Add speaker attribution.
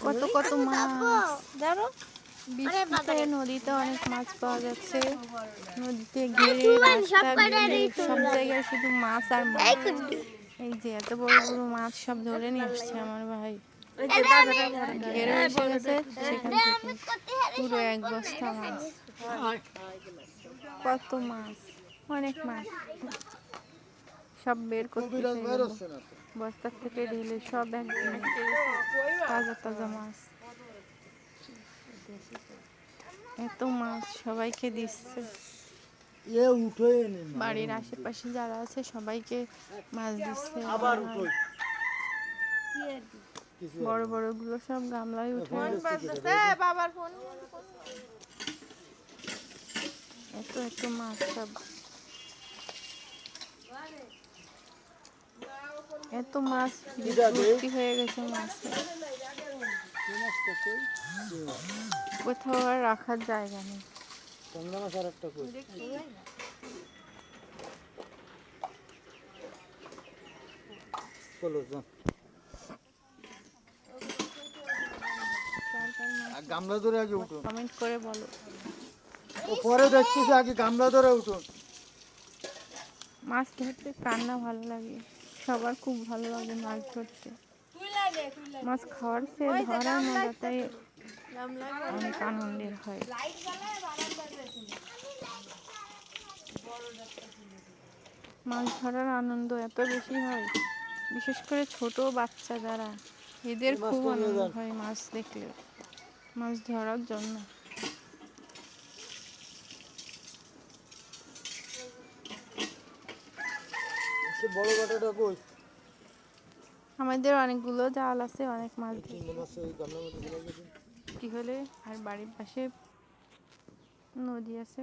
Speaker 1: কত কত মাছ। বৃষ্টিতে নদীতে অনেক মাছ পাওয়া যাচ্ছে। নদীতে ঘিরে সব জায়গায় শুধু মাছ আর মাছ। এই যে এত বড় বড় মাছ সব ধরে নিয়ে আসছে আমার ভাই। ঘেরে এসে গেছে। সেখান থেকে পুরো এক বস্তা মাছ। কত মাছ। অনেক মাছ। সব বের করতে বস্তার থেকে ঢেলে সব একদম তাজা তাজা মাছ। এত মাছ সবাইকে দিচ্ছে। বাড়ির আশেপাশে যারা আছে সবাইকে মাছ দিচ্ছে। বড় বড়গুলো সব গামলায় উঠে এত এত মাছ সব। এত মাছ ভর্তি হয়ে গেছে মাছ। কোথাও আর রাখার জায়গা নেই।
Speaker 2: মাছ আর একটা কই? গামলা ধরে আগে উঠুন
Speaker 1: কমেন্ট করে বলো।
Speaker 2: ও পরে দেখতেছি আগে গামলা ধরে উঠুন
Speaker 1: মাছ ধরতে কান্না ভালো লাগে? সবার খুব ভালো লাগে মাছ ধরতে। মাছ খাওয়ার চেয়ে ধরার মজাটাই অনেক আনন্দের হয়। মাছ ধরার আনন্দ এত বেশি হয় বিশেষ করে ছোট বাচ্চা যারা এদের খুব আনন্দ হয় মাছ দেখলে। মাছ ধরার জন্য।
Speaker 2: সে বড় কাটাটা কই?
Speaker 1: আমাদের অনেকগুলো জাল আছে অনেক মাছ কি হলে? আর বাড়ির পাশে নদী আছে।